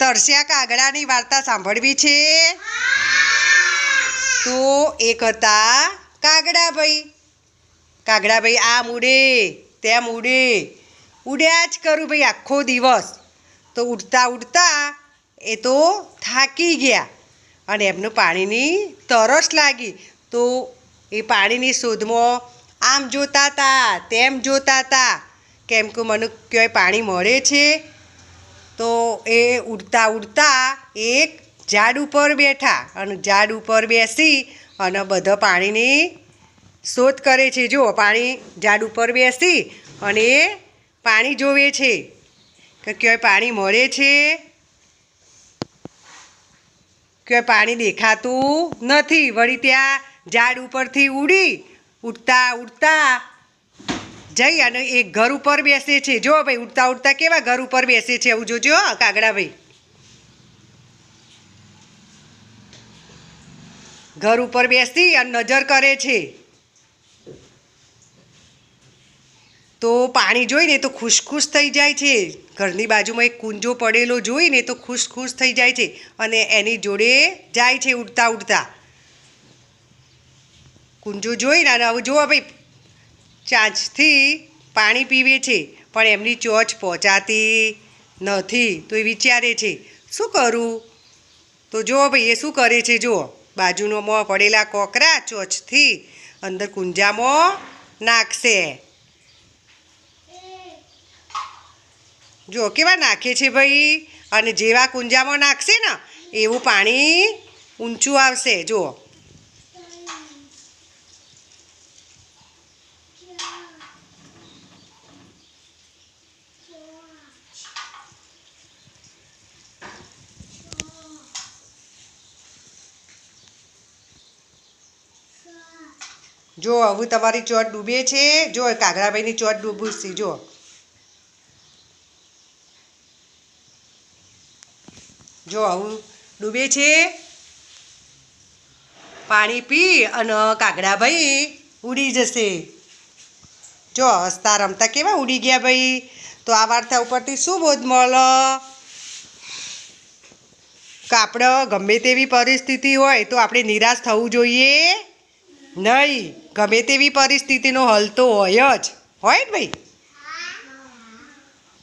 તરસ્યા કાગડાની વાર્તા સાંભળવી છે? તો એક હતા કાગડાભાઈ. કાગડાભાઈ આ મૂડે તેમ ઉડે. ઉડ્યા જ કરું ભાઈ આખો દિવસ. તો ઉડતા ઉડતા એ તો થાકી ગયા અને એમને પાણીની તરસ લાગી. તો એ પાણીની શોધમાં આમ જોતા હતા તેમ જોતા હતા કેમ કે મને ક્યાંય પાણી મળે છે તો એ ઉડતા ઉડતા એક ઝાડ ઉપર બેઠા અને ઝાડ ઉપર બેસી અને બધા પાણીની શોધ કરે છે. જો પાણી ઝાડ ઉપર બેસી અને એ પાણી જોવે છે કે ક્યાંય પાણી મળે છે. ક્યાંય પાણી દેખાતું નથી. વળી ત્યાં ઝાડ ઉપરથી ઉડી ઉડતા ઉડતા જઈ અને એક ઘર ઉપર બેસે છે. જો ભાઈ ઉડતા ઉડતા કેવા ઘર ઉપર બેસે છે એવું જોજો કાગડા કાગડાભાઈ ઘર ઉપર બેસી અને નજર કરે છે. તો પાણી જોઈને તો ખુશ ખુશ થઈ જાય છે. ઘરની બાજુમાં એક કુંજો પડેલો જોઈને તો ખુશ ખુશ થઈ જાય છે અને એની જોડે જાય છે ઉડતા ઉડતા. કુંજો જોઈને અને હવે જોવા ભાઈ ચાંચથી પાણી પીવે છે, પણ એમની ચોચ પહોંચાતી નથી. તો એ વિચારે છે, શું કરું? તો જુઓ ભાઈ, એ શું કરે છે, જુઓ. બાજુનોમાં પડેલા કોકરા ચોચથી અંદર કુંજામાં નાખશે. જો કેવા નાખે છે ભાઈ? અને જેવા કુંજામાં નાખશે ને, એવું પાણી ઊંચું આવશે. જુઓ. જો હવે તમારી ચોટ ડૂબે છે, જો કાગડાભાઈની ચોટ ડૂબુસી જો. જો આવું ડૂબે છે. પાણી પી અને કાગડાભાઈ ઉડી જશે. જો હસતા રમતા કેવા ઉડી ગયા ભાઈ? તો આ વાર્તા ઉપરથી શું બોધ મળે? કે આપણે ગમે તેવી પરિસ્થિતિ હોય તો આપણે નિરાશ થવું જોઈએ. નહીં ગમે તેવી પરિસ્થિતિનો હલ તો હોય જ. હોય ને ભાઈ?